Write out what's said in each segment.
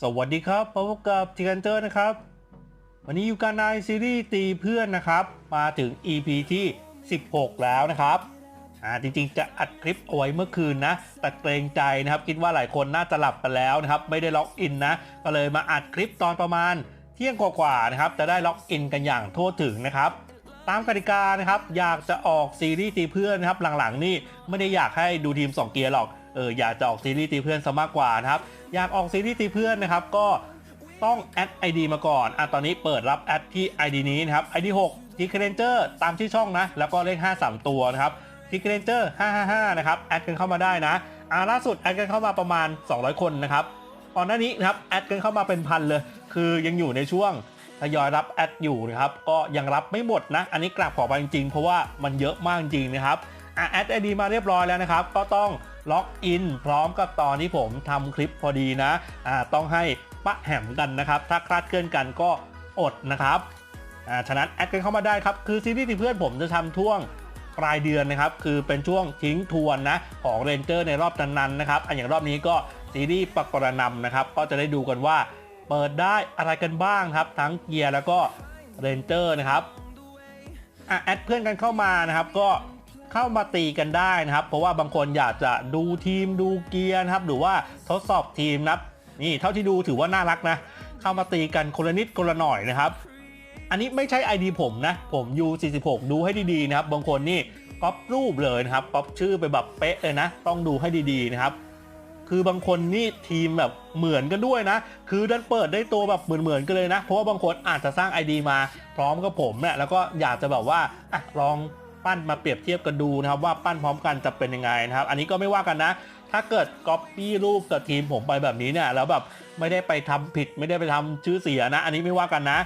สวัสดีครับพบกับทีกันเจอร์นะครับ วันนี้อยู่กันในซีรีส์ตีเพื่อนนะครับ มาถึง EP ที่ 16 แล้วนะครับอ่าจริงๆจะอัดคลิปเอาไว้เมื่อคืนนะ แต่เกรงใจนะครับ คิดว่าหลายคนน่าจะหลับไปแล้วนะครับ ไม่ได้ล็อกอินนะ ก็เลยมาอัดคลิปตอนประมาณเที่ยงกว่าๆนะครับ จะได้ล็อกอินกันอย่างทั่วถึงนะครับตามกติกานะครับ อยากจะออกซีรีส์ตีเพื่อนนะครับ หลังๆนี่ไม่ได้อยากให้ดูทีม 2 เกียร์หรอก เอออยากจะออกซีรีส์ตีเพื่อนซะมากกว่านะครับอยากออกซีรีส์ตีเพื่อนนะครับก็ต้องแอด ID มาก่อนอะตอนนี้เปิดรับแอดที่ ID นี้นะครับ ID 6 t i c k r a n g e r ตามที่ช่องนะ แล้วก็เลข 5 3 ตัวนะครับ t i c k r a n g e r 555 นะครับ แอดกันเข้ามาได้นะอ่าล่าสุดแอดกันเข้ามาประมาณ 200 คนนะครับก่อนหน้านี้นะครับแอดกันเข้ามาเป็นพันเลย คือยังอยู่ในช่วงทยอยรับแอดอยู่นะครับ ก็ยังรับไม่หมดนะ อันนี้กราบขอไปจริงๆ เพราะว่ามันเยอะมากจริงนะครับอะแอดไอดีมาเรียบร้อยแล้วนะครับ ก็ต้อง ล็อกอินพร้อมกับตอนที่ผมทำคลิปพอดีนะอ่าต้องให้ปะแหมกันนะครับ ถ้าคลาดเคลื่อนกันก็อดนะครับอ่าฉะนั้นแอดกันเข้ามาได้ครับ คือซีรีส์ที่เพื่อนผมจะทำช่วงปลายเดือนนะครับ คือเป็นช่วงทิ้งทวนนะของเรนเจอร์ในรอบนั้นๆนะครับ อันอย่างรอบนี้ก็ซีรีส์ปกรนำนะครับ ก็จะได้ดูกันว่าเปิดได้อะไรกันบ้างครับ ทั้งเกียร์แล้วก็เรนเจอร์นะครับอะแอดเพื่อนกันเข้ามานะครับ ก็ เข้ามาตีกันได้นะครับ เพราะว่าบางคนอยากจะดูทีมดูเกียร์นะครับหรือว่าทดสอบทีมนะครับนี่เท่าที่ดูถือว่าน่ารักนะ เข้ามาตีกันคนละนิดคนละหน่อยนะครับ อันนี้ไม่ใช่ ID ผมนะ ผม U46 ดูให้ดีๆนะครับ บางคนนี่ก๊อปรูปเลยนะครับก๊อปชื่อไปแบบเป๊ะเลยนะ ต้องดูให้ดีๆนะครับ คือบางคนนี่ทีมแบบเหมือนกันด้วยนะ คือดันเปิดได้ตัวแบบเหมือนๆกันเลยนะ เพราะว่าบางคนอาจจะสร้าง ID มาพร้อมกับผมเนี่ยแล้วก็อยากจะแบบว่าอลอง ปั้นมาเปรียบเทียบกันดูนะครับว่าปั้นพร้อมกันจะเป็นยังไงนะครับ อันนี้ก็ไม่ว่ากันนะ ถ้าเกิดก๊อปปี้รูปกับทีมผมไปแบบนี้เนี่ยแล้วแบบไม่ได้ไปทำผิดไม่ได้ไปทำชื่อเสียนะ อันนี้ไม่ว่ากันนะ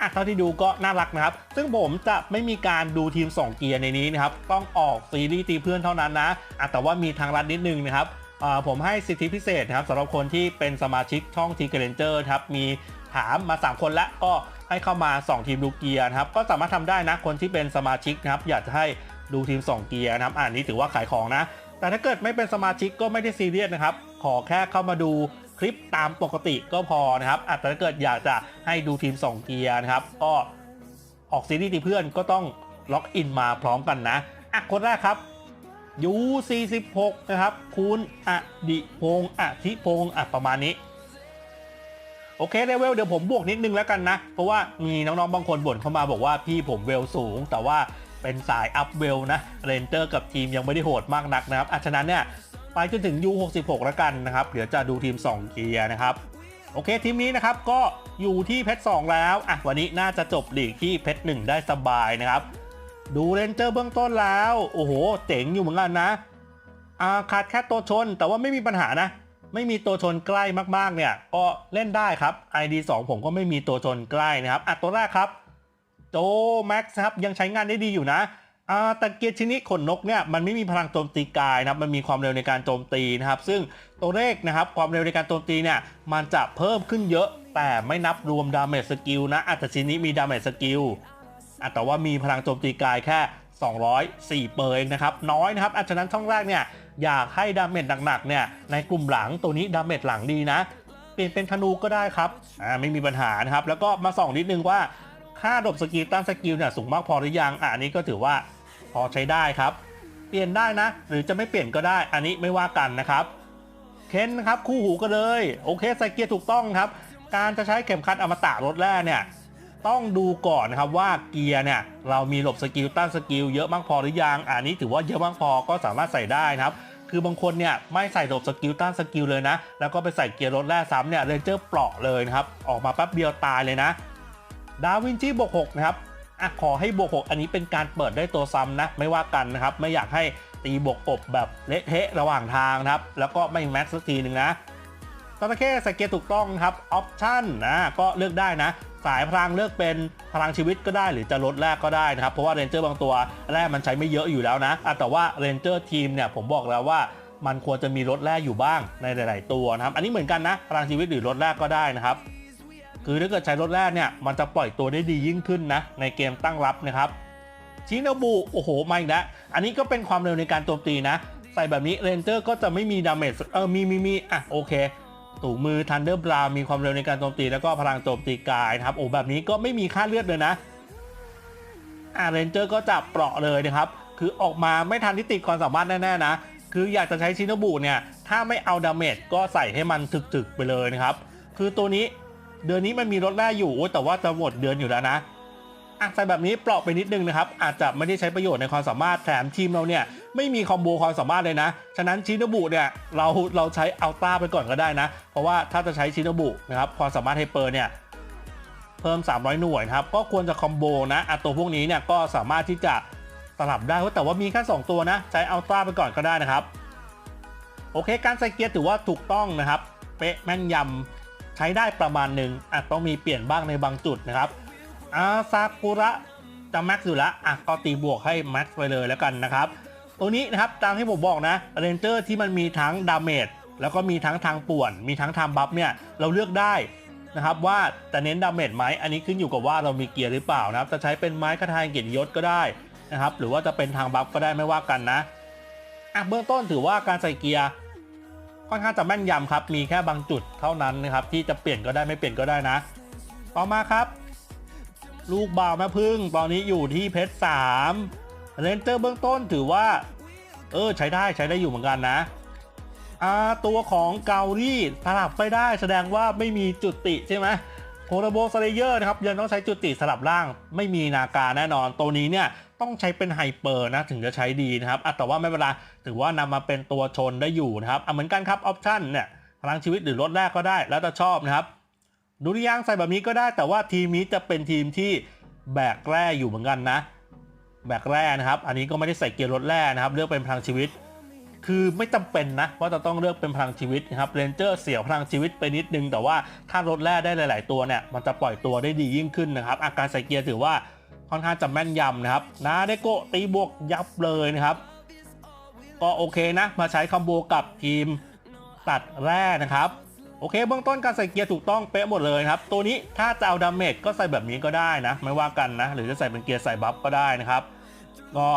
อะเท่าที่ดูก็น่ารักนะครับ ซึ่งผมจะไม่มีการดูทีม 2 เกียร์ในนี้นะครับ ต้องออกซีรีส์ตีเพื่อนเท่านั้นนะอะแต่ว่ามีทางรัดนิดนึงนะครับอ่าผมให้สิทธิพิเศษนะครับสำหรับคนที่เป็นสมาชิกช่องทีเกเรนเจอร์ครับ มีถามมา 3 คนแล้วก็ ให้เข้ามา 2 ทีมดูเกียร์นะครับก็สามารถทำได้นะคนที่เป็นสมาชิกนะครับอยากจะให้ดูทีม 2 เกียร์นะครับอ่านนี้ถือว่าขายของนะ แต่ถ้าเกิดไม่เป็นสมาชิกก็ไม่ได้ซีเรียสนะครับขอแค่เข้ามาดูคลิปตามปกติก็พอนะครับอะแต่ถ้าเกิดอยากจะให้ดูทีม 2 เกียร์นะครับก็ออกซีรีส์ตีเพื่อนก็ต้องล็อกอินมาพร้อมกันนะอะคนแรกครับยู46 นะครับ คุณอดิพงษ์อธิพงษ์อะประมาณนี้ โอเคเลเวลเดี๋ยวผมบวกนิดนึงแล้วกันนะ เพราะว่ามีน้องๆบางคนบ่นเข้ามาบอกว่าพี่ผมเวลสูง แต่ว่าเป็นสายอัพเวลนะเรนเจอร์กับทีมยังไม่ได้โหดมากนักนะครับอะฉะนั้นเนี่ยไปจนถึง U66 แล้วกันนะครับเดี๋ยวจะดูทีม 2 เกียร์นะครับโอเคทีมนี้นะครับก็อยู่ที่เพชร2แล้วอะวันนี้น่าจะจบหลีกที่เพชร1ได้สบายนะครับ ดูเรนเจอร์เบื้องต้นแล้ว โอ้โห เจ๋งอยู่เหมือนกันนะอ่าขาดแค่ตัวชนแต่ว่าไม่มีปัญหานะ ไม่มีตัวชนใกล้มากๆเนี่ยก็เล่นได้ครับ ID 2 ผมก็ไม่มีตัวชนใกล้นะครับอะตัวแรกครับโจแม็กซ์ครับยังใช้งานได้ดีอยู่นะอ่าแต่เกียร์ชนิดขนนกเนี่ยมันไม่มีพลังโจมตีกายนะครับมันมีความเร็วในการโจมตีนะครับ ซึ่งตัวเลขนะครับความเร็วในการโจมตีเนี่ยมันจะเพิ่มขึ้นเยอะแต่ไม่นับรวมดาเมจสกิลนะอะแต่ชนิดมีดาเมจสกิลอะแต่ว่ามีพลังโจมตีกายแค่ 204 เปอร์เองนะครับน้อยนะครับอะฉะนั้นช่องแรกเนี่ย อยากให้ดาเมจหนักๆเนี่ยในกลุ่มหลังตัวนี้ดาเมจหลังดีนะเปลี่ยนเป็นธนูก็ได้ครับอ่าไม่มีปัญหานะครับ แล้วก็มาส่องนิดนึงว่าค่าดรอปสกิลต้านสกิลเนี่ยสูงมากพอหรือยังอะอันนี้ก็ถือว่าพอใช้ได้ครับ เปลี่ยนได้นะ หรือจะไม่เปลี่ยนก็ได้ อันนี้ไม่ว่ากันนะครับเค้นนะครับคู่หูกันเลย โอเคใส่เกียร์ถูกต้องครับ การจะใช้เข็มขัดอมตะรถแรกเนี่ยต้องดูก่อนนะครับว่าเกียร์เนี่ยเรามีหลบสกิลต้านสกิลเยอะมากพอหรือยังอันนี้ถือว่าเยอะมากพอก็สามารถใส่ได้นะครับ คือบางคนเนี่ยไม่ใส่หลบสกิลต้านสกิลเลยนะ แล้วก็ไปใส่เกียร์รถแรกซ้ำเนี่ยเลนเจอร์เปราะเลยนะครับ ออกมาแป๊บเดียวตายเลยนะ ดาวินชีบวก6นะครับอะขอให้บวก6อันนี้เป็นการเปิดได้ตัวซ้ำนะ ไม่ว่ากันนะครับ ไม่อยากให้ตีบวกอบแบบเละเทะระหว่างทางนะครับ แล้วก็ไม่แม็กซ์สักทีหนึ่งนะ ตอนแค่สเกียร์ถูกต้องครับออปชั่นนะก็เลือกได้นะ สายพลังเลือกเป็นพลังชีวิตก็ได้หรือจะลดแรกก็ได้นะครับ เพราะว่าเรนเจอร์บางตัวแรกมันใช้ไม่เยอะอยู่แล้วนะแต่ว่าเรนเจอร์ทีมเนี่ยผมบอกแล้วว่ามันควรจะมีลดแรกอยู่บ้างในหลาย ๆ ตัวนะครับ อันนี้เหมือนกันนะพลังชีวิตหรือลดแรกก็ได้นะครับ คือถ้าเกิดใช้รถแรกเนี่ยมันจะปล่อยตัวได้ดียิ่งขึ้นนะในเกมตั้งรับนะครับชิน o บุโอ้โหมาอีกแล้วอันนี้ก็เป็นความเร็วในการโจมตีนะ ใส่แบบนี้เรนเจอร์ก็จะไม่มีดาเมจเออมีมีมีอะโอเค ตู่มือทันเดอร์บรามีความเร็วในการโจมตี แล้วก็พลังโจมตีกายนะครับโอ้แบบนี้ก็ไม่มีค่าเลือดเลยนะอ่าเรนเจอร์ก็จับเปราะเลยนะครับ คือออกมาไม่ทันที่ติดความสามารถแน่ๆนะ คืออยากจะใช้ชินบุเนี่ย ถ้าไม่เอาดาเมจก็ใส่ให้มันถึกๆไปเลยนะครับ คือตัวนี้เดือนนี้มันมีลดแร่อยู่ แต่ว่าจะหมดเดือนอยู่แล้วนะอะใส่แบบนี้เปราะไปนิดนึงนะครับ อาจจะไม่ได้ใช้ประโยชน์ในความสามารถแถมทีมเราเนี่ย ไม่มีคอมโบความสามารถเลยนะ ฉะนั้นชินบุเนี่ยเราเราใช้อัลต้าไปก่อนก็ได้นะ เพราะว่าถ้าจะใช้ชินบุนะครับความสามารถไฮเปอร์เนี่ยเพิ่ม 300 หน่วยนะครับก็ควรจะคอมโบนะอะตัวพวกนี้เนี่ยก็สามารถที่จะสลับได้แต่ว่ามีแค่2ตัวนะใช้อัลต้าไปก่อนก็ได้นะครับโอเค การใส่เกียร์ถือว่าถูกต้องนะครับ เป๊ะแม่นยำใช้ได้ประมาณหนึ่งอาจต้องมีเปลี่ยนบ้างในบางจุดนะครับอาซากุระจะแม็กซ์อยู่แล้วอะก็ตีบวกให้แม็กซ์ไปเลยแล้วกันนะครับ ตัวนี้นะครับตามที่ผมบอกนะเรนเจอร์ที่มันมีทั้งดาเมจแล้วก็มีทั้งทางป่วน มีทั้งทางบัฟเนี่ยเราเลือกได้นะครับว่าจะเน้นดาเมจไหมอันนี้ขึ้นอยู่กับว่าเรามีเกียร์หรือเปล่านะครับจะใช้เป็นไม้คาทายเกียรติยศก็ได้นะครับหรือว่าจะเป็นทางบัฟก็ได้ไม่ว่ากันนะอะเบื้องต้นถือว่าการใส่เกียร์ค่อนข้างจะแม่นยำครับ มีแค่บางจุดเท่านั้นนะครับที่จะเปลี่ยนก็ได้ไม่เปลี่ยนก็ได้นะ ต่อมาครับ ลูกบ่าวแม่พึ่งตอนนี้อยู่ที่เพชรสาม เรนเจอร์เบื้องต้นถือว่า เออใช้ได้ใช้ได้อยู่เหมือนกันนะอ่าตัวของเกาลีสลับไปได้แสดงว่าไม่มีจุดติใช่ไหมโคโรโบสเลเยอร์นะครับยังต้องใช้จุดติสลับล่างไม่มีนาการแน่นอน ตัวนี้เนี่ยต้องใช้เป็นไฮเปอร์นะถึงจะใช้ดีนะครับแต่ว่าไม่เป็นไรถือว่านำมาเป็นตัวชนได้อยู่นะครับเหมือนกันครับออปชั่นเนี่ยพลังชีวิตหรือลดแรกก็ได้ แล้วแต่ชอบนะครับดุริยางใส่แบบนี้ก็ได้แต่ว่าทีมนี้จะเป็นทีมที่แบกแร่อยู่เหมือนกันนะ แบกแร่นะครับ อันนี้ก็ไม่ได้ใส่เกียร์ลดแร่นะครับ เลือกเป็นพลังชีวิต คือไม่จำเป็นนะว่าจะต้องเลือกเป็นพลังชีวิตนะครับเรนเจอร์เสียพลังชีวิตไปนิดนึง แต่ว่าถ้าลดแร่ได้หลาย ๆ ตัวเนี่ยมันจะปล่อยตัวได้ดียิ่งขึ้นนะครับ อาการใส่เกียร์ถือว่าค่อนข้างจะแม่นยำนะครับนาเดโกตีบวกยับเลยนะครับ ก็โอเคนะ มาใช้คอมโบกับทีมตัดแร่นะครับ โอเคเบื้องต้นการใส่เกียร์ถูกต้องเป๊ะหมดเลยครับ ตัวนี้ถ้าจะเอาดาเมจก็ใส่แบบนี้ก็ได้นะ ไม่ว่ากันนะ หรือจะใส่เป็นเกียร์ใส่บัฟก็ได้นะครับ ก็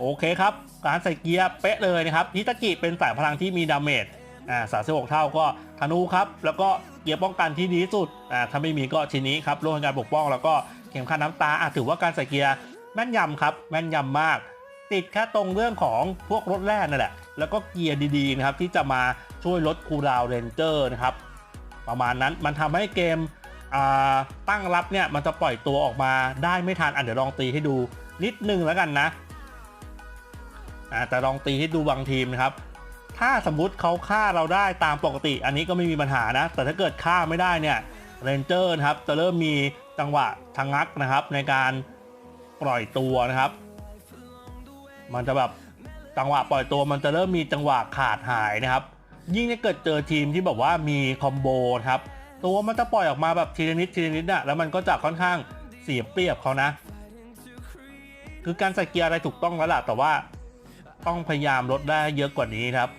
โอเคครับ การใส่เกียร์เป๊ะเลยนะครับฮิตากิเป็นสายพลังที่มีดาเมจอ่าสามสิบหกเท่าก็ธนูครับ แล้วก็เกียร์ป้องกันที่ดีที่สุดอ่าถ้าไม่มีก็ชิ้นนี้ครับโล่ในการปกป้องแล้วก็เข็มขัดน้ำตาอะถือว่าการใส่เกียร์แม่นยำครับ แม่นยำมาก ติดแค่ตรงเรื่องของพวกรถแร่นั่นแหละ แล้วก็เกียร์ดีๆนะครับที่จะมา ช่วยลดคูลดาวเรนเจอร์นะครับ ประมาณนั้นมันทำให้เกมตั้งรับเนี่ยมันจะปล่อยตัวออกมาได้ไม่ทันอะเดี๋ยวลองตีให้ดูนิดนึงแล้วกันนะแต่ลองตีให้ดูบางทีมนะครับ ถ้าสมมุติเขาฆ่าเราได้ตามปกติ อันนี้ก็ไม่มีปัญหานะ แต่ถ้าเกิดฆ่าไม่ได้เนี่ยเรนเจอร์นะครับจะเริ่มมีจังหวะทางงักนะครับ ในการปล่อยตัวนะครับ มันจะแบบจังหวะปล่อยตัวมันจะเริ่มมีจังหวะขาดหายนะครับ ยิ่งถ้าเกิดเจอทีมที่แบบว่ามีคอมโบครับตัวมันจะปล่อยออกมาแบบทีละนิดทีละนิดน่ะแล้วมันก็จะค่อนข้างเสียเปรียบเขานะ คือการใส่เกียร์อะไรถูกต้องแล้วล่ะแต่ว่าต้องพยายามลดได้เยอะกว่านี้ครับ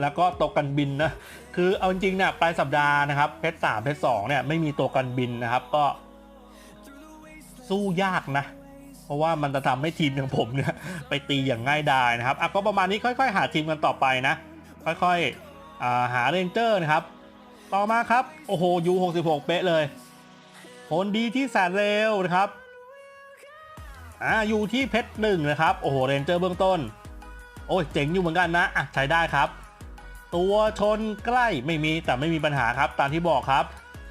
แล้วก็ตัวกันบินนะคือเอาจริงๆเนี่ยปลายสัปดาห์นะครับเพชรสามเพชรสองเนี่ยไม่มีตัวกันบินนะครับก็ สู้ยากนะ เพราะว่ามันจะทำให้ทีมอย่างผมเนี่ยไปตีอย่างง่ายดายนะครับอะก็ประมาณนี้ค่อย ๆ หาทีมกันต่อไปนะ ค่อยๆ หาเรนเจอร์นะครับ ต่อมาครับ โอ้โหยู66 เป๊ะเลย ผลดีที่แสนเร็วนะครับอ่าอยู่ที่เพชรหนึ่งนะครับ โอ้โหเรนเจอร์เบื้องต้น โอ้ยเจ๋งอยู่เหมือนกันนะอะใช้ได้ครับ ตัวชนใกล้ไม่มีแต่ไม่มีปัญหาครับ ตามที่บอกครับ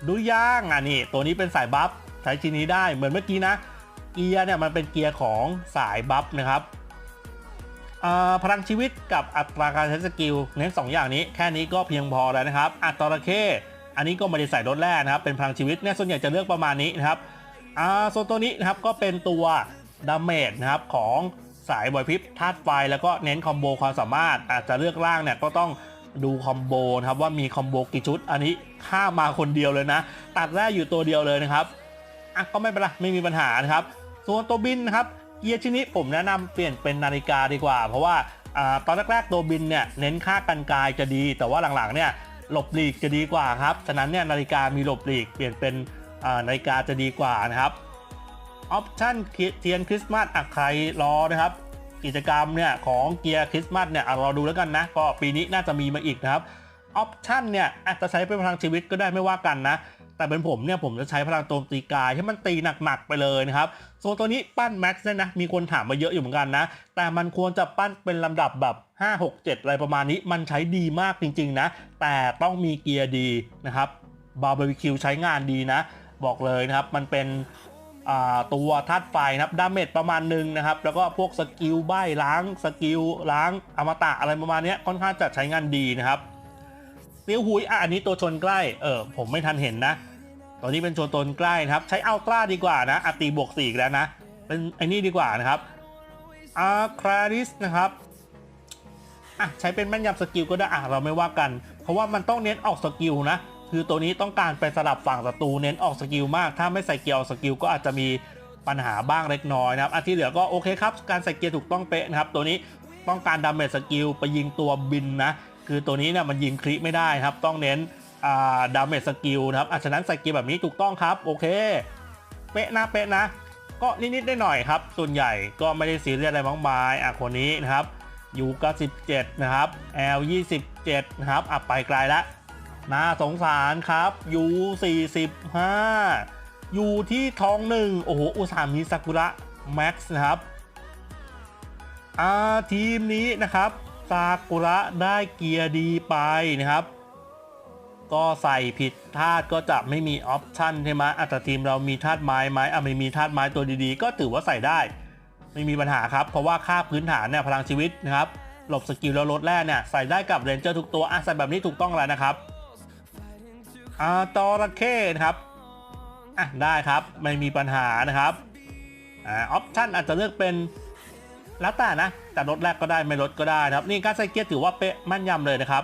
ดูย่างอะนี่ตัวนี้เป็นสายบัฟใช้ชิ้นนี้ได้เหมือนเมื่อกี้นะ เกียร์เนี่ยมันเป็นเกียร์ของสายบัฟนะครับ พลังชีวิตกับอัตราการใช้สกิลเน้น2อย่างนี้ แค่นี้ก็เพียงพอแล้วนะครับ อัตราเคอันนี้ก็ไม่ได้ใส่ลดแร่นะครับ เป็นพลังชีวิตเนี่ยส่วนใหญ่จะเลือกประมาณนี้นะครับอ่าส่วนตัวนี้นะครับก็เป็นตัวดาเมจนะครับของสายบอยพิบธาตุไฟแล้วก็เน้นคอมโบความสามารถ อาจจะเลือกล่างเนี่ยก็ต้องดูคอมโบนะครับว่ามีคอมโบกี่ชุด อันนี้ข้ามาคนเดียวเลยนะ ตัดแร่อยู่ตัวเดียวเลยนะครับอะก็ไม่เป็นไรไม่มีปัญหานะครับ ส่วนตัวบินนะครับ เกียร์ชนิดผมแนะนำเปลี่ยนเป็นนาฬิกาดีกว่า เพราะว่าอตอนแรกๆตัวบินเนี่ยเน้นค่ากันกายจะดี แต่ว่าหลังๆเนี่ยหลบหลีกจะดีกว่าครับ ฉะนั้นเนี่ยนาฬิกามีหลบหลีกเปลี่ยนเป็นนาฬิกาจะดีกว่านะครับออปชั่นเทียนคริสต์มาสอะใครรอนะครับ กิจกรรมเนี่ยของเกียร์คริสต์มาสเนี่ยอะรอดูแล้วกันนะก็ปีนี้น่าจะมีมาอีกนะครับออปชันเนี่ยอาจจะใช้เป็นพลังชีวิตก็ได้ไม่ว่ากันนะ แต่เป็นผมเนี่ยผมจะใช้พลังโจมตีกายให้มันตีหนักๆไปเลยนะครับ ส่วนตัวนี้ปั้นแม็กซ์เนี่ยนะมีคนถามมาเยอะอยู่เหมือนกันนะ แต่มันควรจะปั้นเป็นลำดับแบบ 5 6 7 อะไรประมาณนี้มันใช้ดีมากจริงๆนะ แต่ต้องมีเกียร์ดีนะครับบาร์บีคิวใช้งานดีนะ บอกเลยนะครับมันเป็นตัวธาตุไฟนะครับดาเมจประมาณหนึ่งนะครับ แล้วก็พวกสกิลใบล้างสกิลล้างอมตะอะไรประมาณนี้ค่อนข้างจะใช้งานดีนะครับเซียวหุยอะอันนี้ตัวชนใกล้เออผมไม่ทันเห็นนะ ตัวนี้เป็นชนตนใกล้นะครับ ใช้อัลตร้าดีกว่านะอาตีบวกสี่แล้วนะ เป็นไอ้นี่ดีกว่านะครับอาคราริสนะครับอะใช้เป็นแม่นยำสกิลก็ได้อะเราไม่ว่ากัน เพราะว่ามันต้องเน้นออกสกิลนะ คือตัวนี้ต้องการไปสลับฝั่งศัตรูเน้นออกสกิลมาก ถ้าไม่ใส่เกียร์ออกสกิลก็อาจจะมีปัญหาบ้างเล็กน้อยนะครับอันที่เหลือก็โอเคครับ การใส่เกียร์ถูกต้องเป๊ะนะครับ ตัวนี้ต้องการดาเมจสกิลไปยิงตัวบินนะ คือตัวนี้เนี่ยมันยิงคลิไม่ได้ครับ ต้องเน้น ดาเมจสกิลนะครับอะฉะนั้นสกียร์แบบนี้ถูกต้องครับ โอเค เป๊ะนะเป๊ะนะ ก็นิดๆได้หน่อยครับ ส่วนใหญ่ก็ไม่ได้ซีเรียสอะไรมากมายอะคนนี้นะครับยูก็17นะครับ L 27นะครับอะไปไกลล้วน่าสงสารครับ U 45 U ที่ท้องหนึ่งโอ้โหอุตสามีซากุระแม็กซ์นะครับอ่าทีมนี้นะครับซากุระได้เกียร์ดีไปนะครับ ก็ใส่ผิดธาตุก็จะไม่มีออปชันใช่ไหมอะแต่ทีมเรามีธาตุไม้ไหมอะไม่มีธาตุไม้ตัวดีๆ ก็ถือว่าใส่ได้ ไม่มีปัญหาครับ เพราะว่าค่าพื้นฐานเนี่ยพลังชีวิตนะครับหลบสกิลแล้วลดแร่เนี่ยใส่ได้กับเรนเจอร์ทุกตัวอะใส่แบบนี้ถูกต้องแล้วนะครับอ่าจระเข้นะครับอะได้ครับไม่มีปัญหานะครับอ่าออปชันอาจจะเลือกเป็นแล้วแต่นะแต่ลดแรกก็ได้ไม่ลดก็ได้ครับนี่การใส่เกียร์ถือว่าเป๊ะมั่นยำเลยนะครับ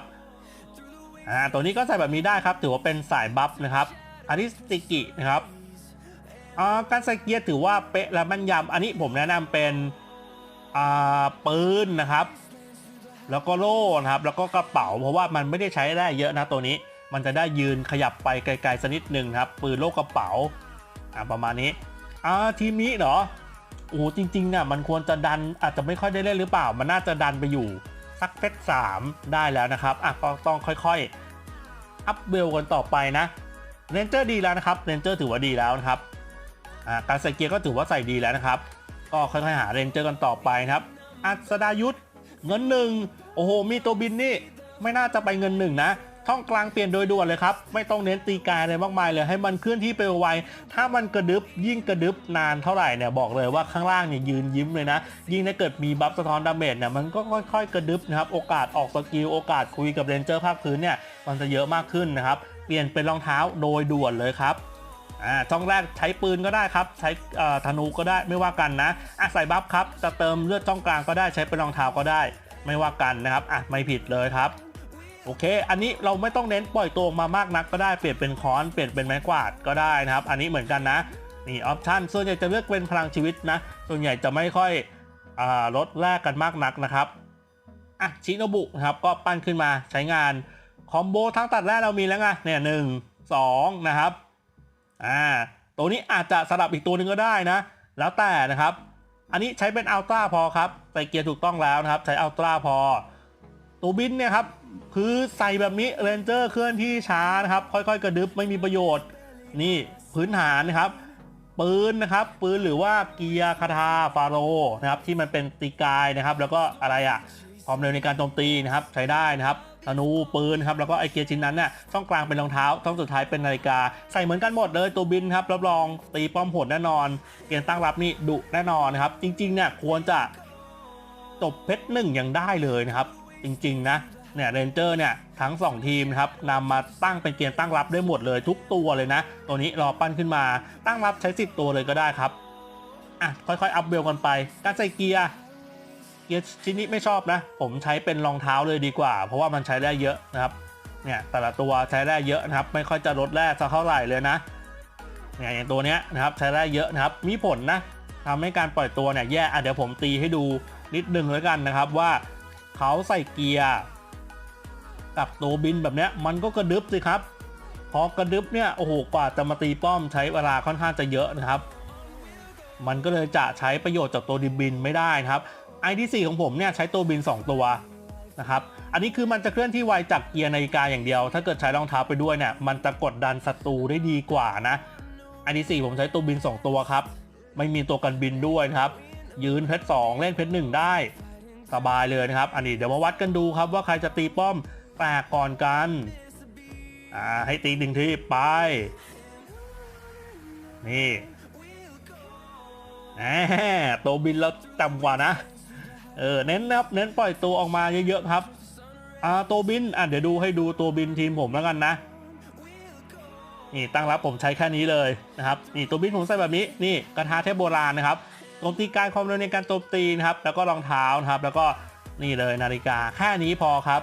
อ่าตัวนี้ก็ใส่แบบนี้ได้ครับ ถือว่าเป็นสายบัฟนะครับอาริสติกินะครับอ่าการใส่เกียร์ถือว่าเป๊ะและมั่นยำอันนี้ผมแนะนำเป็นอ่าปืนนะครับ แล้วก็โล่นะครับ แล้วก็กระเป๋า เพราะว่ามันไม่ได้ใช้ได้เยอะนะตัวนี้ มันจะได้ยืนขยับไปไกลๆสักนิดหนึ่งครับ ปืนโล่กระเป๋าอ่าประมาณนี้อ่าทีมนี้เหรอโอ้จริงๆเนี่ยมันควรจะดันอาจจะไม่ค่อยได้เล่นหรือเปล่า มันน่าจะดันไปอยู่ สักเซตสามได้แล้วนะครับอะก็ต้องค่อยๆ อัพเวลกันต่อไปนะเรนเจอร์ดีแล้วนะครับเรนเจอร์ถือว่าดีแล้วนะครับอ่าการใส่เกียร์ก็ถือว่าใส่ดีแล้วนะครับ ก็ค่อยๆหาเรนเจอร์กันต่อไปนะครับอัศดายุทธเงินหนึ่งโอ้โหมีตัวบินนี่ไม่น่าจะไปเงินหนึ่งนะ ท่องกลางเปลี่ยนโดยด่วนเลยครับ ไม่ต้องเน้นตีกายอะไรมากมายเลย ให้มันเคลื่อนที่ไปไวถ้ามันกระดึบยิ่งกระดึบนานเท่าไหร่เนี่ยบอกเลยว่าข้างล่างเนี่ยยืนยิ้มเลยนะ ยิ่งถ้าเกิดมีบัฟสะท้อนดาเมจเนี่ยมันก็ค่อยๆ กระดึบนะครับโอกาสออกสกิลโอกาสคุยกับเรนเจอร์ภาคพื้นเนี่ยมันจะเยอะมากขึ้นนะครับเปลี่ยนเป็นรองเท้าโดยด่วนเลยครับอ่าช่องแรกใช้ปืนก็ได้ครับ ใช้ธนูก็ได้ไม่ว่ากันนะอะใส่บัฟครับจะเติมเลือดช่องกลางก็ได้ใช้เป็นรองเท้าก็ได้ ไม่ว่ากันนะครับอะไม่ผิดเลยครับ โอเค อันนี้เราไม่ต้องเน้นปล่อยตัวออกมามากนักก็ได้เปลี่ยนเป็นค้อนเปลี่ยนเป็นไม้กวาดก็ได้นะครับ อันนี้เหมือนกันนะนี่ออปชันส่วนใหญ่จะเลือกเป็นพลังชีวิตนะ ส่วนใหญ่จะไม่ค่อยอลดแลกกันมากนักนะครับอะชิโนบุนะครับก็ปั้นขึ้นมาใช้งานคอมโบทั้งตัดแรกเรามีแล้วไงเนี่ยหนึ่งสองนะครับอ่าตัวนี้อาจจะสลับอีกตัวหนึ่งก็ได้นะ แล้วแต่นะครับ อันนี้ใช้เป็นอัลตร้าพอครับใส่เกียร์ถูกต้องแล้วนะครับ ใช้อัลตร้าพอ ตัวบินเนี่ยครับ คือใส่แบบนี้เรนเจอร์เคลื่อนที่ช้านะครับ ค่อยๆ กระดึบไม่มีประโยชน์ นี่พื้นฐานนะครับปืนนะครับปืนหรือว่าเกียร์คาทาฟาโรนะครับที่มันเป็นตีกายนะครับ แล้วก็อะไรอะ่ะความเร็วในการโจมตีนะครับใช้ได้นะครับธนูปืนครับแล้วก็ไอเกียร์ชิ้นนั้นเนี่ยช่องกลางเป็นรองเท้าช่องสุดท้ายเป็นนาฬิกา ใส่เหมือนกันหมดเลยตัวบินครับรับรองตีป้อมโหดแน่นอน เกณฑ์ตั้งรับนี่ดุแน่นอนนะครับ จริงๆเนี่ยควรจะจบเพชรหนึ่งยังได้เลยนะครับ จริงๆนะ เนี่ยเรนเจอร์เนี่ยทั้ง 2 ทีมครับนำมาตั้งเป็นเกียร์ตั้งรับได้หมดเลยทุกตัวเลยนะ ตัวนี้รอปั้นขึ้นมาตั้งรับใช้10ตัวเลยก็ได้ครับอะค่อยๆ อัพเบลกันไปการใส่เกียร์เกียร์ชิ้นนี้ไม่ชอบนะ ผมใช้เป็นรองเท้าเลยดีกว่า เพราะว่ามันใช้ได้เยอะนะครับเนี่ยแต่ละตัวใช้ได้เยอะนะครับ ไม่ค่อยจะลดแร่สักเท่าไหร่เลยนะเนี่ยอย่างตัวเนี้ยนะครับใช้ได้เยอะนะครับมีผลนะทำให้การปล่อยตัวเนี่ยแย่อะเดี๋ยวผมตีให้ดูนิดนึงแล้วกันนะครับว่าเขาใส่เกียร์ กับตัวบินแบบนี้มันก็กระดึบสิครับ พอกระดึบเนี่ยโอ้โหกว่าจะมาตีป้อมใช้เวลาค่อนข้างจะเยอะนะครับ มันก็เลยจะใช้ประโยชน์จากตัวดิบินไม่ได้นะครับไอที่4ของผมเนี่ยใช้ตัวบิน 2 ตัวนะครับอันนี้คือมันจะเคลื่อนที่ไวจากเกียร์นาฬิกาอย่างเดียว ถ้าเกิดใช้รองเท้าไปด้วยเนี่ยมันจะกดดันศัตรูได้ดีกว่านะไอที่4ผมใช้ตัวบิน 2 ตัวครับ ไม่มีตัวกันบินด้วยครับ ยืนเพชร2เล่นเพชร1ได้สบายเลยนะครับ อันนี้เดี๋ยวมาวัดกันดูครับว่าใครจะตีป้อม แตกก่อนกัน อ่า ให้ตีหนึ่งทีไป นี่แหมตัวบินเราต่ำกว่านะ เออ เน้นนะครับ เน้นปล่อยตัวออกมาเยอะๆครับ อ่า ตัวบิน อะ เดี๋ยวดูให้ดูตัวบินทีมผมแล้วกันนะ นี่ตั้งรับผมใช้แค่นี้เลยนะครับ นี่ตัวบินผมใส่แบบนี้ นี่กระทะเทพโบราณนะครับโจมตีการความเร็วในการโจมตีนะครับ แล้วก็รองเท้านะครับ แล้วก็นี่เลยนาฬิกาแค่นี้พอครับ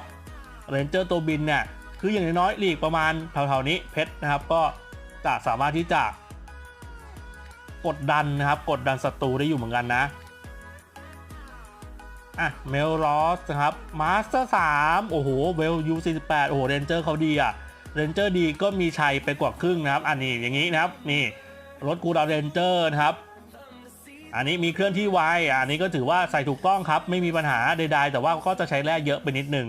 เรนเจอร์ตัวบินเนี่ยคืออย่างน้อยๆลีกประมาณแถวๆนี้เพชรนะครับ ก็จะสามารถที่จะกดดันนะครับ กดดันศัตรูได้อยู่เหมือนกันนะอะเมลรอสนะครับมาสเตอร์สามโอ้โหเวลยูสี่สิบแปดโอ้โหเรนเจอร์เขาดีอะเรนเจอร์ดีก็มีชัยไปกว่าครึ่งนะครับ อันนี้อย่างนี้นะครับนี่รถกูดาวเรนเจอร์นะครับ อันนี้มีเคลื่อนที่ไวอันนี้ก็ถือว่าใส่ถูกต้องครับ ไม่มีปัญหาใดๆแต่ว่าก็จะใช้แร่เยอะไปนิดนึง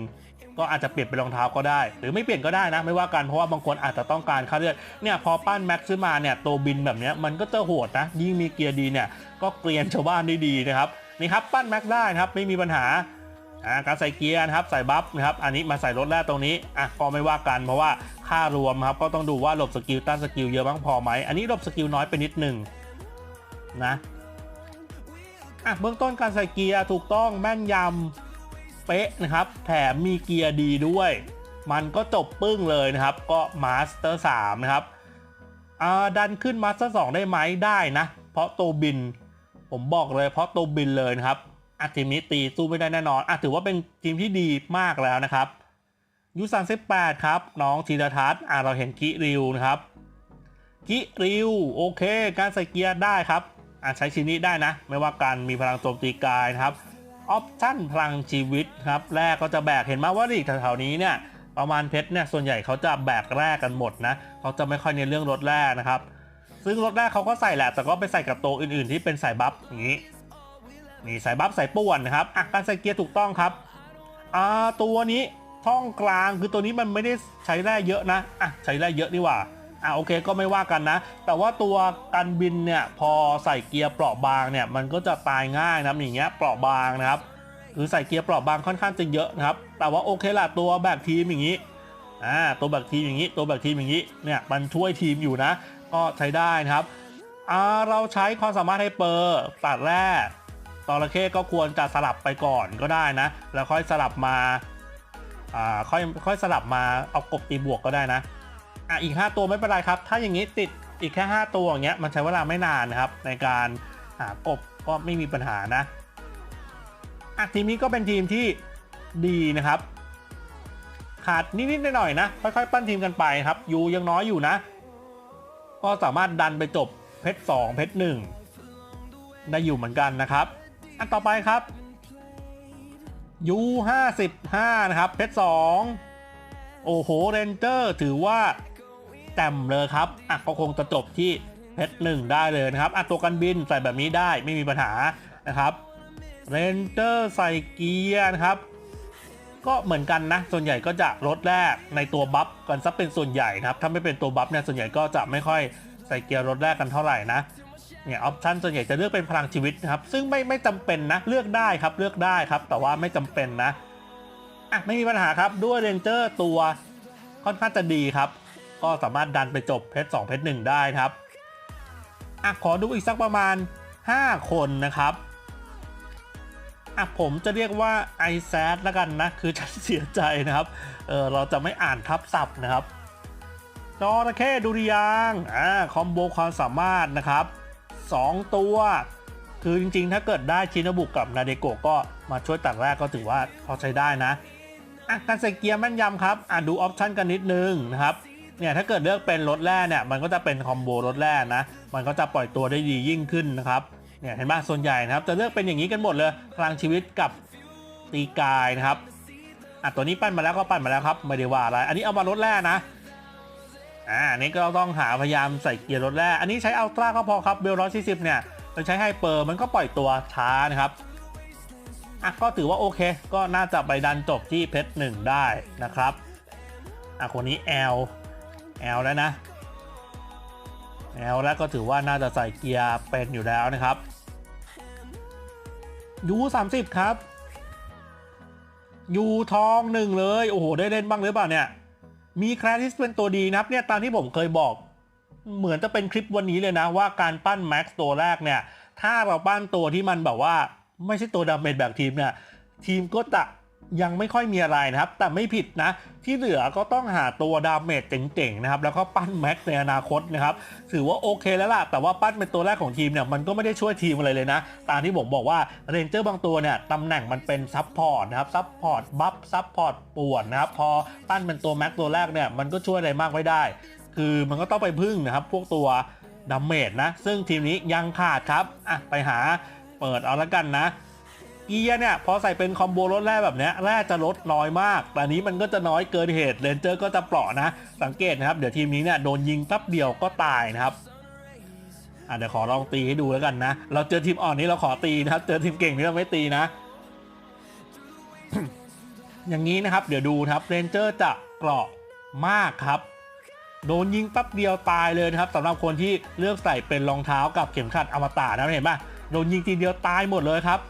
ก็อาจจะเปลี่ยนเป็นรองเท้าก็ได้ หรือไม่เปลี่ยนก็ได้นะไม่ว่ากันเพราะว่าบางคนอาจจะต้องการค่าเลือดเนี่ยพอปั้นแม็กซ์ขึ้นมาเนี่ยตัวบินแบบนี้มันก็จะโหดนะยิ่งมีเกียร์ดีเนี่ยก็เกลียนชาวบ้านได้ดีนะครับนี่ครับปั้นแม็กซ์ได้นะครับไม่มีปัญหาการใส่เกียร์นะครับใส่บัฟนะครับอันนี้มาใส่รถแร่ตรงนี้อะก็ไม่ว่ากันเพราะว่าค่ารวมครับก็ต้องดูว่าหลบสกิลต้านสกิลเยอะบ้างพอไหมอันนี้หลบสกิลน้อยไปนิดหนึ่งนะอะเบื้องต้นการใส่เกียร์ถูกต้องแม่นยำ เป๊ะนะครับ แถมมีเกียร์ดีด้วย มันก็จบปึ้งเลยนะครับ ก็มาสเตอร์3นะครับดันขึ้นมาสเตอร์2ได้ไหมได้นะ เพราะตัวบิน ผมบอกเลยเพราะตัวบินเลยนะครับอะทีมนี้ตีสู้ไม่ได้แน่นอนอะถือว่าเป็นทีมที่ดีมากแล้วนะครับยูสามสิบแปดครับ น้องธีรทัศน์อะเราเห็นกิริวนะครับ กิริวโอเค การใส่เกียร์ได้ครับอะใช้ชิ้นนี้ได้นะ ไม่ว่าการมีพลังโจมตีกายนะครับ ออปชั่นพลังชีวิตครับแรกก็จะแบกเห็นไหมว่าลีกแถวๆนี้เนี่ยประมาณเพชรเนี่ยส่วนใหญ่เขาจะแบกแรกกันหมดนะเขาจะไม่ค่อยเน้นเรื่องรถแรกนะครับ ซึ่งรถแรกเขาก็ใส่แหละแต่ก็ไปใส่กับตัวอื่นๆ ที่เป็นสายบัฟอย่างนี้นี่สายบัฟสายป่วนนะครับอะการใส่เกียร์ถูกต้องครับอ่าตัวนี้ช่องกลางคือตัวนี้มันไม่ได้ใช้แร่เยอะนะอะใช้แร่เยอะดีกว่า อะโอเคก็ไม่ว่ากันนะ แต่ว่าตัวกันบินเนี่ยพอใส่เกียร์เปราะบางเนี่ยมันก็จะตายง่ายนะอย่างเงี้ยเปราะบางนะครับคือใส่เกียร์เปราะบางค่อนข้างจะเยอะนะครับ แต่ว่าโอเคละตัวแบกทีมอย่างนี้อ่าตัวแบกทีมอย่างนี้ ตัวแบกทีมอย่างนี้เนี่ยมันช่วยทีมอยู่นะ ก็ใช้ได้นะครับอ่าเราใช้ความสามารถให้เปอร์ตัดแร่ตอระเข้ก็ควรจะสลับไปก่อนก็ได้นะ แล้วค่อยสลับมาอ่าค่อยค่อยสลับมาเอากบตีบวกก็ได้นะ อะอีก 5 ตัวไม่เป็นไรครับ ถ้าอย่างนี้ติดอีกแค่ 5 ตัวอย่างเงี้ยมันใช้เวลาไม่นานนะครับ ในการหากบก็ไม่มีปัญหานะอะทีมนี้ก็เป็นทีมที่ดีนะครับ ขาดนิดๆหน่อยๆนะ ค่อยๆ ปั้นทีมกันไปครับยูยังน้อยอยู่นะ ก็สามารถดันไปจบเพชรสองเพชรหนึ่งได้อยู่เหมือนกันนะครับ อันต่อไปครับยูห้าสิบห้านะครับเพชรสองโอ้โหเรนเจอร์ถือว่า แจ่มเลยครับอะก็คงจะจบที่เพชรหนึ่งได้เลยนะครับอะตัวกันบินใส่แบบนี้ได้ไม่มีปัญหานะครับเรนเจอร์ใส่เกียร์นะครับ ก็เหมือนกันนะ ส่วนใหญ่ก็จะลดแรกในตัวบัฟกันซะเป็นส่วนใหญ่นะครับ ถ้าไม่เป็นตัวบัฟเนี่ยส่วนใหญ่ก็จะไม่ค่อยใส่เกียร์ลดแรกกันเท่าไหร่นะเนี่ยออปชันส่วนใหญ่จะเลือกเป็นพลังชีวิตนะครับ ซึ่งไม่ไม่จำเป็นนะ เลือกได้ครับเลือกได้ครับ แต่ว่าไม่จำเป็นนะอะไม่มีปัญหาครับด้วยเรนเจอร์ตัวค่อนข้างจะดีครับ ก็สามารถดันไปจบเพชร2เพชร1ได้ครับอะขอดูอีกสักประมาณ 5 คนนะครับอะผมจะเรียกว่า i s a d แล้วกันนะ คือฉันเสียใจนะครับ เออเราจะไม่อ่านทับศัพท์นะครับจอระเข้ดุริยางอ่าคอมโบความสามารถนะครับ 2 ตัว คือจริงๆ ถ้าเกิดได้ชินบุกกับนาเดโกะก็มาช่วยตัดแรกก็ถือว่าพอใช้ได้นะอะการใส่เกียร์แม่นยำครับอะดูออปชันกันนิดนึงนะครับ เนี่ยถ้าเกิดเลือกเป็นรถแร่เนี่ยมันก็จะเป็นคอมโบรถแร่นะมันก็จะปล่อยตัวได้ดียิ่งขึ้นนะครับเนี่ยเห็นไหมส่วนใหญ่นะครับ จะเลือกเป็นอย่างนี้กันหมดเลยพลังชีวิตกับตีกายนะครับอะตัวนี้ปั้นมาแล้วก็ปั้นมาแล้วครับไม่ได้ว่าอะไร อันนี้เอามาลดแร่นะอ่าอันนี้ก็ต้องหาพยายามใส่เกียร์ลดแร่อันนี้ใช้อัลตร้าก็พอครับเบลร้อยสี่สิบเนี่ยเราใช้ไฮเปอร์มันก็ปล่อยตัวช้านะครับอะก็ถือว่าโอเค ก็น่าจะไปดันจบที่เพชรหนึ่งได้นะครับอะคนนี้ L L แล้วนะ L แล้วก็ถือว่าน่าจะใส่เกียร์เป็นอยู่แล้วนะครับยู30ครับยูทองหนึ่งเลย โอ้โห ได้เล่นบ้างหรือเปล่าเนี่ย มีแครดิสเป็นตัวดีนะครับเนี่ยตามที่ผมเคยบอก เหมือนจะเป็นคลิปวันนี้เลยนะ ว่าการปั้นแม็กซ์ตัวแรกเนี่ย ถ้าเราปั้นตัวที่มันแบบว่า ไม่ใช่ตัวดาเมจแบบทีมเนี่ย ทีมก็จะ ยังไม่ค่อยมีอะไรนะครับ แต่ไม่ผิดนะ ที่เหลือก็ต้องหาตัวดาเมจเจ๋งๆนะครับ แล้วก็ปั้นแม็กในอนาคตนะครับ ถือว่าโอเคแล้วล่ะ แต่ว่าปั้นเป็นตัวแรกของทีมเนี่ย มันก็ไม่ได้ช่วยทีมอะไรเลยนะ ตามที่ผมบอกว่าเรนเจอร์บางตัวเนี่ยตำแหน่งมันเป็นซับพอร์ตนะครับ ซับพอร์ตบัฟ ซับพอร์ตป่วนนะครับ พอปั้นเป็นตัวแม็กตัวแรกเนี่ยมันก็ช่วยอะไรมากไม่ได้ คือมันก็ต้องไปพึ่งนะครับ พวกตัวดาเมจนะ ซึ่งทีมนี้ยังขาดครับ อะ ไปหาเปิดเอาละกันนะ เกียร์เนี่ยพอใส่เป็นคอมโบรถแร่แบบนี้แร่จะลดน้อยมาก แต่นี้มันก็จะน้อยเกินเหตุเรนเจอร์ก็จะเปราะนะ สังเกตนะครับ เดี๋ยวทีมนี้เนี่ยโดนยิงแป๊บเดียวก็ตายนะครับอะเดี๋ยวขอลองตีให้ดูแล้วกันนะ เราเจอทีมอ่อนนี้เราขอตีนะครับ เจอทีมเก่งนี่เราไม่ตีนะ อย่างนี้นะครับ เดี๋ยวดูครับเรนเจอร์จะเปราะมากครับโดนยิงแป๊บเดียวตายเลยนะครับสำหรับคนที่เลือกใส่เป็นรองเท้ากับเข็มขัดอมตะนะเห็นปะโดนยิงทีเดียวตายหมดเลยครับ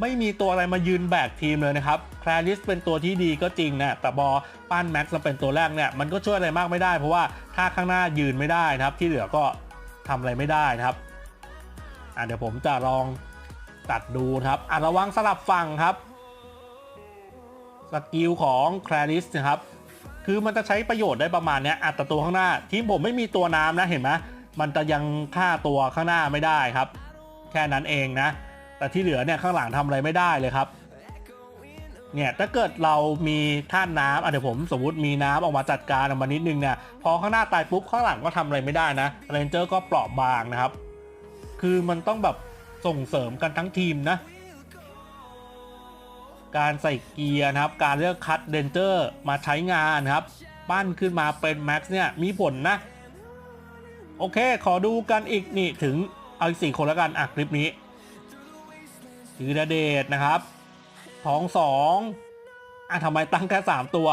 ไม่มีตัวอะไรมายืนแบกทีมเลยนะครับแคลริสเป็นตัวที่ดีก็จริงนะแต่บอปั้นแม็กซ์มาเป็นตัวแรกเนี่ยมันก็ช่วยอะไรมากไม่ได้ เพราะว่าถ้าข้างหน้ายืนไม่ได้นะครับ ที่เหลือก็ทำอะไรไม่ได้นะครับอะเดี๋ยวผมจะลองตัดดูนะครับอะระวังสลับฝั่งครับสกิลของแคลริสนะครับคือมันจะใช้ประโยชน์ได้ประมาณเนี้ยอัตตัวข้างหน้า ทีมผมไม่มีตัวน้ำนะเห็นไหมมันจะยังฆ่าตัวข้างหน้าไม่ได้ครับ แค่นั้นเองนะ แต่ที่เหลือเนี่ยข้างหลังทำอะไรไม่ได้เลยครับ เนี่ยถ้าเกิดเรามีท่านน้ำอะเดี๋ยวผมสมมติมีน้ำออกมาจัดการออกมานิดนึงเนี่ยพอข้างหน้าตายปุ๊บข้างหลังก็ทำอะไรไม่ได้นะเรนเจอร์ก็เปราะบางนะครับ คือมันต้องแบบส่งเสริมกันทั้งทีมนะ การใส่เกียร์นะครับ การเลือกคัดเดนเจอร์มาใช้งานครับปั้นขึ้นมาเป็นแม็กซ์เนี่ยมีผลนะ โอเค ขอดูกันอีกนี่ถึงเอาอีกสี่คนแล้วกันอะคลิปนี้ คือดาเดชนะครับท้องสองอะทำไมตั้งแค่สามตัว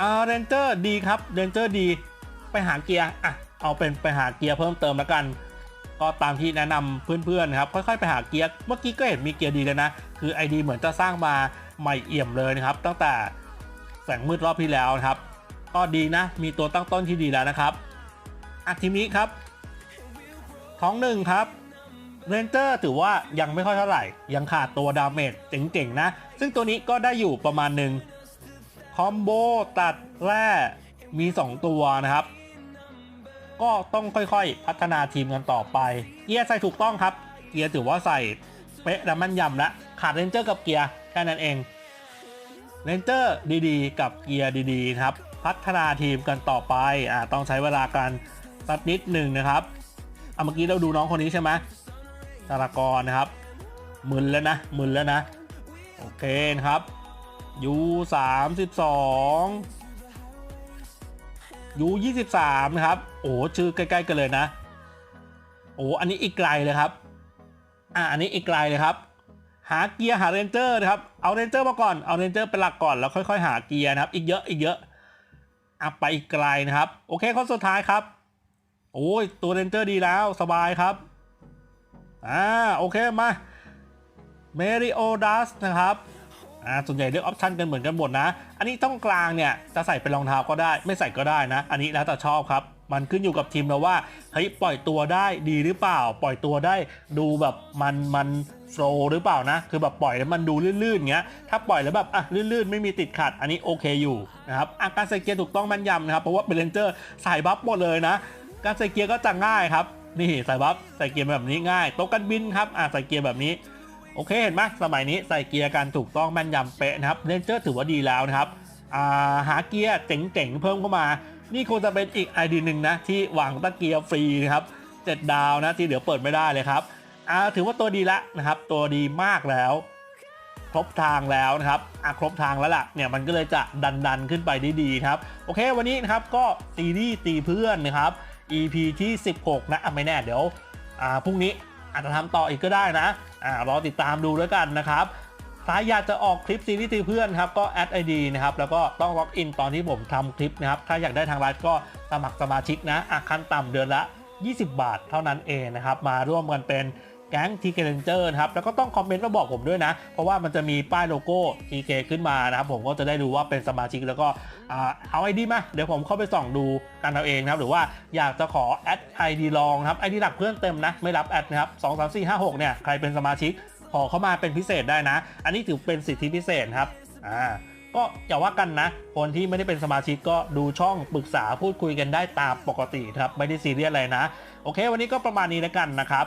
อ่าเรนเจอร์ดีครับเรนเจอร์ดีไปหาเกียร์อะเอาเป็นไปหาเกียร์เพิ่มเติมแล้วกัน ก็ตามที่แนะนำเพื่อนๆครับค่อยๆไปหาเกียร์เมื่อกี้ก็เห็นมีเกียร์ดีเลยนะ คือ ID เหมือนจะสร้างมาใหม่เอี่ยมเลยนะครับ ตั้งแต่แสงมืดรอบที่แล้วนะครับ ก็ดีนะ มีตัวตั้งต้นที่ดีแล้วนะครับอะทีมนี้ครับ ท้องหนึ่งครับ เรนเจอร์ถือว่ายังไม่ค่อยเท่าไหร่ ยังขาดตัวดาเมจเจ๋งๆนะ ซึ่งตัวนี้ก็ได้อยู่ประมาณหนึ่งคอมโบตัดแร่มี 2 ตัวนะครับ ก็ต้องค่อยๆ พัฒนาทีมกันต่อไป เกียร์ใส่ถูกต้องครับ เกียร์ถือว่าใส่เป๊ะและมั่นยำล้วขาดเรนเจอร์กับเกียร์แค่นั้นเองเรนเจอร์ดีๆ กับเกียร์ดีๆครับ พัฒนาทีมกันต่อไปอ่าต้องใช้เวลากันสักนิดหนึ่งนะครับเอาเมื่อกี้เราดูน้องคนนี้ใช่ไหม ตารากรนะครับมึนแล้วนะมึนแล้วนะ โอเคนะครับยูสามสิบสองยูยี่สิบสามนะครับ โอ้ชื่อใกล้ๆกันเลยนะ โอ้อันนี้อีกไกลเลยครับ อะอันนี้อีกไกลเลยครับ หาเกียร์หาเรนเจอร์นะครับ เอาเรนเจอร์มาก่อน เอาเรนเจอร์เป็นหลักก่อนแล้วค่อยๆ หาเกียร์นะครับ อีกเยอะอีกเยอะอะไปอีกไกลนะครับ โอเคข้อสุดท้ายครับ โอ้ยตัวเรนเจอร์ดีแล้วสบายครับ อ่าโอเคมาเมริโอดัสนะครับอ่าส่วนใหญ่เลือกออปชันกันเหมือนกันหมดนะ อันนี้ต้องกลางเนี่ยจะใส่เป็นรองเท้าก็ได้ ไม่ใส่ก็ได้นะ อันนี้แล้วแต่ชอบครับ มันขึ้นอยู่กับทีมเราว่าเฮ้ยปล่อยตัวได้ดีหรือเปล่า ปล่อยตัวได้ดูแบบมันมันโฟล์หรือเปล่านะ คือแบบปล่อยแล้วมันดูลื่นๆเงี้ย ถ้าปล่อยแล้วแบบอะลื่นๆ ไม่มีติดขัด อันนี้โอเคอยู่นะครับอาการใส่เกียร์ถูกต้องแม่นยำนะครับ เพราะว่าเป็นเรนเจอร์ใส่บัฟหมดเลยนะ การใส่เกียร์ก็จะง่ายครับ นี่ใส่บัฟใส่เกียร์แบบนี้ง่ายโต๊ะกันบินครับอะใส่เกียร์แบบนี้โอเคเห็นไหมสมัยนี้ใส่เกียร์การถูกต้องแม่นยำเป๊ะนะครับเรนเจอร์ถือว่าดีแล้วนะครับอ่าหาเกียร์เจ๋งๆเพิ่มเข้ามา นี่คงจะเป็นอีกไอเดียหนึ่งนะที่วางตะเกียร์ฟรีนะครับเจ็ดดาวนะที่เหลือเปิดไม่ได้เลยครับอ่าถือว่าตัวดีละนะครับตัวดีมากแล้ว ครบทางแล้วนะครับอะครบทางแล้วล่ะเนี่ยมันก็เลยจะดันดันๆขึ้นไปได้ดีครับโอเควันนี้นะครับก็ซีรีส์ตีเพื่อนนะครับ EP ที่ 16นะอะไม่แน่เดี๋ยวพรุ่งนี้อาจจะทำต่ออีกก็ได้นะอ่ารอติดตามดูแล้วกันนะครับถ้าอยากจะออกคลิปซีรีส์ตีเพื่อนครับก็แอดไอดีนะครับแล้วก็ต้องล็อกอินตอนที่ผมทำคลิปนะครับถ้าอยากได้ทางรัฐก็สมัครสมาชิกนะอะขั้นต่ำเดือนละ 20 บาทเท่านั้นเองนะครับมาร่วมกันเป็น แก๊งทีเกเรนเจอร์นะครับแล้วก็ต้องคอมเมนต์มาบอกผมด้วยนะ เพราะว่ามันจะมีป้ายโลโก้ TK ขึ้นมานะครับผมก็จะได้รู้ว่าเป็นสมาชิกแล้วก็เอาไอดีมาเดี๋ยวผมเข้าไปส่องดูกันเอาเองนะครับหรือว่าอยากจะขอแอดไอดีลองครับไอดีหลักเพื่อนเต็มนะไม่รับแอดนะครับ2 3 4 5 6เนี่ยใครเป็นสมาชิกขอเข้ามาเป็นพิเศษได้นะ อันนี้ถือเป็นสิทธิพิเศษครับอ่าก็อย่าว่ากันนะ คนที่ไม่ได้เป็นสมาชิกก็ดูช่องปรึกษาพูดคุยกันได้ตามปกติครับไม่ได้ซีเรียสอะไรนะ โอเค วันนี้ก็ประมาณนี้แล้วกันนะครับ